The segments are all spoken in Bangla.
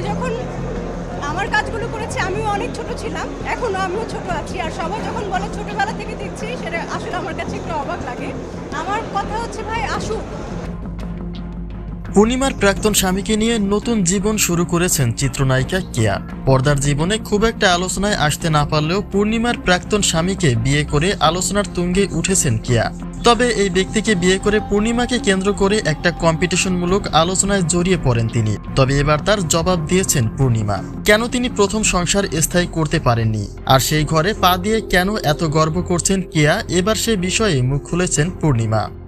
আমি যখন আমার কাজগুলো করেছি, আমিও অনেক ছোট ছিলাম। এখনও আমিও ছোট আছি। আর সবাই যখন বলে ছোটবেলা থেকে দেখছি, সেটা আসলে আমার কাছে একটু অবাক লাগে। আমার কথা হচ্ছে, ভাই আসুক পূর্ণিমার প্রাক্তন স্বামীকে নিয়ে নতুন জীবন শুরু করেছেন চিত্রনায়িকা কেয়া। পর্দার জীবনে খুব একটা আলোচনায় আসতে না পারলেও পূর্ণিমার প্রাক্তন স্বামীকে বিয়ে করে আলোচনার তুঙ্গে উঠেছেন কেয়া। তবে এই ব্যক্তিকে বিয়ে করে পূর্ণিমাকে কেন্দ্র করে একটা কম্পিটিশনমূলক আলোচনায় জড়িয়ে পড়েন তিনি। তবে এবার তার জবাব দিয়েছেন পূর্ণিমা। কেন তিনি প্রথম সংসার স্থায়ী করতে পারেননি? আর সেই ঘরে পা দিয়ে কেন এত গর্ব করছেন কেয়া? এবার সে বিষয়ে মুখ খুলেছেন পূর্ণিমা।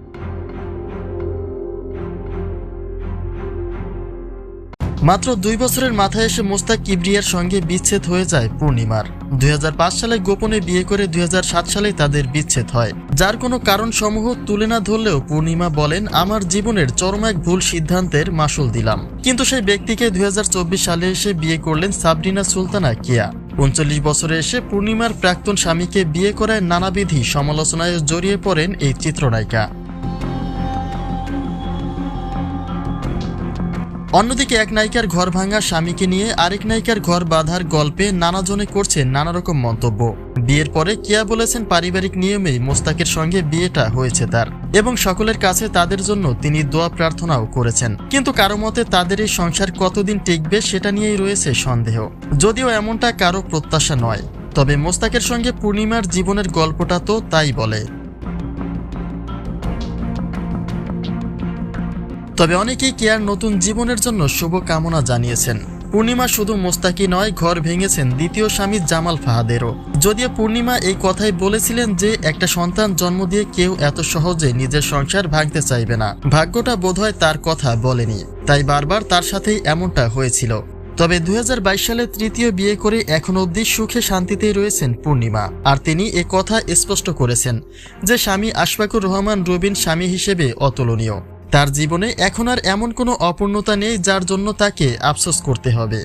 মাত্র দুই বছরের মাথায় এসে মোস্তাক কিবরিয়ার সঙ্গে বিচ্ছেদ হয়ে যায় পূর্ণিমার। দুই হাজার পাঁচ সালে গোপনে বিয়ে করে দুই হাজার সাত সালে তাদের বিচ্ছেদ হয়। যার কোনো কারণ সমূহ তুলে না ধরলেও পূর্ণিমা বলেন, আমার জীবনের চরম এক ভুল সিদ্ধান্তের মাসুল দিলাম। কিন্তু সেই ব্যক্তিকে দুই হাজার চব্বিশ সালে এসে বিয়ে করলেন সাবরিনা সুলতানা কিয়া। উনচল্লিশ বছরে এসে পূর্ণিমার প্রাক্তন স্বামীকে বিয়ে করায় নানাবিধি সমালোচনায় জড়িয়ে পড়েন এই চিত্রনায়িকা। অন্যদিকে এক নায়িকার ঘর ভাঙা স্বামীকে নিয়ে আরেক নায়িকার ঘর বাঁধার গল্পে নানাজনে করছেন নানা রকম মন্তব্য। বিয়ের পরে কিয়া বলেছেন পারিবারিক নিয়মেই মোস্তাকের সঙ্গে বিয়েটা হয়েছে তার এবং সকলের কাছে তাদের জন্য তিনি দোয়া প্রার্থনাও করেছেন। কিন্তু কারও মতে তাদের এই সংসার কতদিন টিকবে সেটা নিয়েই রয়েছে সন্দেহ। যদিও এমনটা কারও প্রত্যাশা নয়। তবে মোস্তাকের সঙ্গে পূর্ণিমার জীবনের গল্পটা তো তাই বলে। তবে অনেকেই কেয়ার নতুন জীবনের জন্য শুভ কামনা জানিয়েছেন? পূর্ণিমা শুধু মোস্তাকি নয়, ঘর ভেঙেছেন দ্বিতীয় স্বামী জামাল ফাহাদেরও। যদিও পূর্ণিমা এই কথাই বলেছিলেন যে, একটা সন্তান জন্ম দিয়ে কেউ এত সহজে নিজের সংসার ভাঙতে চাইবে না। ভাগ্যটা বোধহয় তার কথা বলেনি, তাই বারবার তার সাথেই এমনটা হয়েছিল। তবে দু হাজার বাইশ সালে তৃতীয় বিয়ে করে এখন অবধি সুখে শান্তিতেই রয়েছেন পূর্ণিমা। আর তিনি এ কথা স্পষ্ট করেছেন যে, স্বামী আশফাকুর রহমান রবিন স্বামী হিসেবে অতুলনীয়। তার জীবনে এখন আর এমন কোনো অপূর্ণতা নেই যার জন্য তাকে আফসোস করতে হবে।